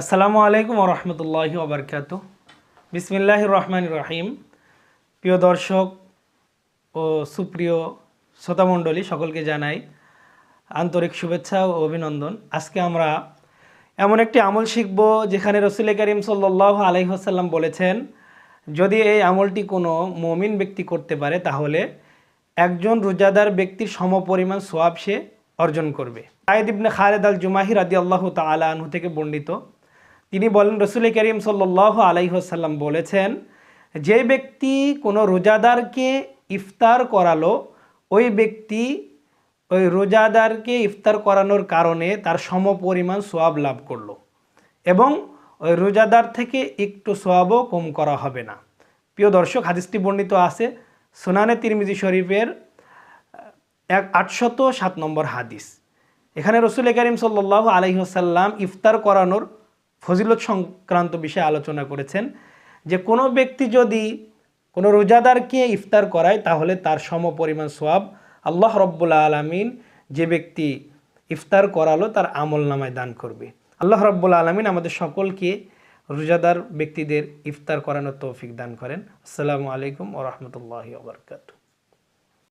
আসসালামু আলাইকুম রহমতুল্লাহি ওবরকাত বিসমিল্লাহ রহমান রহিম। প্রিয় দর্শক ও সুপ্রিয় শ্রোতামণ্ডলী সকলকে জানাই আন্তরিক শুভেচ্ছা ও অভিনন্দন। আজকে আমরা এমন একটি আমল শিখব যেখানে রসুল করিম সাল্লাহ আলহিহাসাল্লাম বলেছেন, যদি এই আমলটি কোনো মমিন ব্যক্তি করতে পারে, তাহলে একজন রোজাদার ব্যক্তির সমপরিমাণ সোয়াব সে অর্জন করবে। আয়েদ ইবনে খালেদ আল জুমাহি রাদি আল্লাহ তালা আনহু থেকে বর্ণিত তিনি বলেন, রসুল করিম সাল্লাহ আলাইসাল্লাম বলেছেন, যে ব্যক্তি কোনো রোজাদারকে ইফতার করালো, ওই ব্যক্তি ওই রোজাদারকে ইফতার করানোর কারণে তার সমপরিমাণ সোয়াব লাভ করল এবং ওই রোজাদার থেকে একটু সোয়াবও কম করা হবে না। প্রিয় দর্শক, হাদিসটি বর্ণিত আছে সোনানে তিরমিজি শরীফের এক আটশত সাত নম্বর হাদিস। এখানে রসুল করিম সাল্লাহ আলহিহাসাল্লাম ইফতার করানোর ফজিলত সংক্রান্ত বিষয়ে আলোচনা করেছেন যে কোনো ব্যক্তি যদি কোনো রোজাদারকে ইফতার করায়, তাহলে তার সম পরিমাণ সোয়াব আল্লাহ রব্বুল্লা আলমিন যে ব্যক্তি ইফতার করালো, তার আমল নামায় দান করবে। আল্লাহ রব্বুল্লা আলমিন আমাদের সকলকে রোজাদার ব্যক্তিদের ইফতার করানোর তৌফিক দান করেন। আসসালামু আলাইকুম ও রহমতুল্লাহ ওবরকাত